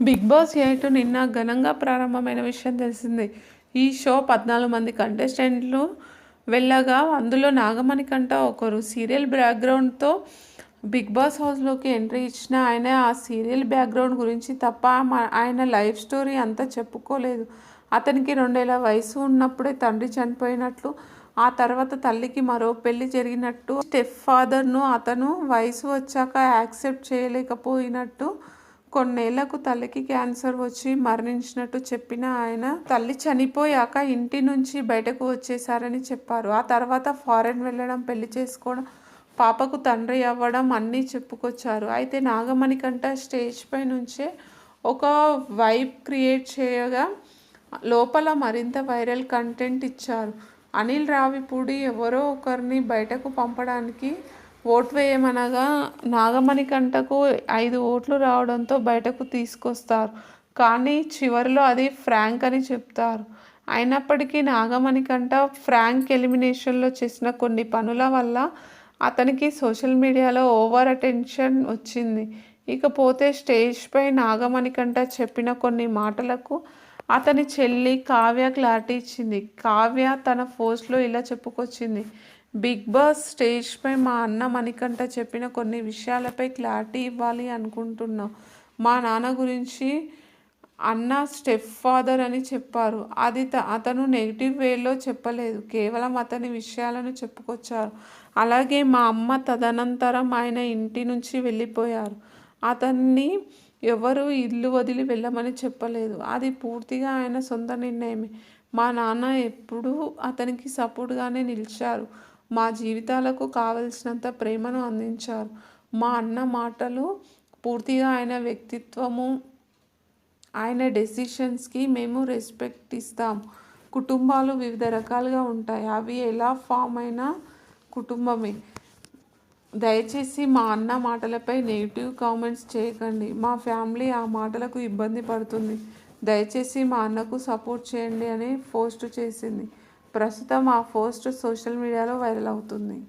Big boss eight నిన్న ఘనంగా ప్రారంభమైన విషయం తెలిసింది. ఈ షో పద్నాలుగు మంది కంటెస్టెంట్లు వెళ్ళగా అందులో నాగమణి కంట ఒకరు సీరియల్ బ్యాక్గ్రౌండ్తో బిగ్ బాస్ హౌస్లోకి ఎంట్రీ ఇచ్చిన ఆయన ఆ సీరియల్ బ్యాక్గ్రౌండ్ గురించి తప్ప ఆయన లైఫ్ స్టోరీ అంతా చెప్పుకోలేదు. అతనికి రెండేళ్ళ వయసు ఉన్నప్పుడే తండ్రి చనిపోయినట్లు ఆ తర్వాత తల్లికి మరో పెళ్ళి జరిగినట్టు స్టెప్ ఫాదర్ను అతను వయసు వచ్చాక యాక్సెప్ట్ చేయలేకపోయినట్టు కొన్నేళ్ళకు తల్లికి క్యాన్సర్ వచ్చి మరణించినట్టు చెప్పిన ఆయన తల్లి చనిపోయాక ఇంటి నుంచి బయటకు వచ్చేసారని చెప్పారు. ఆ తర్వాత ఫారెన్ వెళ్ళడం పెళ్ళి చేసుకోవడం పాపకు తండ్రి అవ్వడం అన్నీ చెప్పుకొచ్చారు. అయితే నాగమణి కంట స్టేజ్ పై నుంచే ఒక వైబ్ క్రియేట్ చేయగా లోపల మరింత వైరల్ కంటెంట్ ఇచ్చారు. అనిల్ రావిపూడి ఎవరో ఒకరిని బయటకు పంపడానికి ఓట్ వేయమనగా నాగమణి కంటకు ఐదు ఓట్లు రావడంతో బయటకు తీసుకొస్తారు. కానీ చివరిలో అది ఫ్రాంక్ అని చెప్తారు. అయినప్పటికీ నాగమణి కంట ఫ్రాంక్ ఎలిమినేషన్లో చేసిన కొన్ని పనుల వల్ల అతనికి సోషల్ మీడియాలో ఓవర్ అటెన్షన్ వచ్చింది. ఇకపోతే స్టేజ్పై నాగమణి కంట చెప్పిన కొన్ని మాటలకు అతని చెల్లి కావ్య క్లారిటీ ఇచ్చింది. కావ్య తన పోస్ట్లో ఇలా చెప్పుకొచ్చింది. బిగ్ బాస్ స్టేజ్పై మా అన్న మణికంఠ చెప్పిన కొన్ని విషయాలపై క్లారిటీ ఇవ్వాలి అనుకుంటున్నాం. మా నాన్న గురించి అన్న స్టెప్ ఫాదర్ అని చెప్పారు. అది త- అతను నెగిటివ్ వేలో చెప్పలేదు. కేవలం అతని విషయాలను చెప్పుకొచ్చారు. అలాగే మా అమ్మ తదనంతరం ఆయన ఇంటి నుంచి వెళ్ళిపోయారు. అతన్ని ఎవరు ఇల్లు వదిలి వెళ్ళమని చెప్పలేదు. అది పూర్తిగా ఆయన సొంత నిర్ణయమే. మా నాన్న ఎప్పుడూ అతనికి సపోర్ట్గానే నిలిచారు. మా జీవితాలకు కావలసినంత ప్రేమను అందించారు. మా అన్న మాటలు పూర్తిగా ఆయన వ్యక్తిత్వము ఆయన డెసిషన్స్కి మేము రెస్పెక్ట్ ఇస్తాం. కుటుంబాలు వివిధ రకాలుగా ఉంటాయి. అవి ఎలా ఫామ్ అయినా కుటుంబమే. దయచేసి మా అన్న మాటలపై నెగిటివ్ కామెంట్స్ చేయకండి. మా ఫ్యామిలీ ఆ మాటలకు ఇబ్బంది పడుతుంది. దయచేసి మా అన్నకు సపోర్ట్ చేయండి అని పోస్ట్ చేసింది. ప్రస్తుతం ఆ పోస్ట్ సోషల్ మీడియాలో వైరల్ అవుతుంది.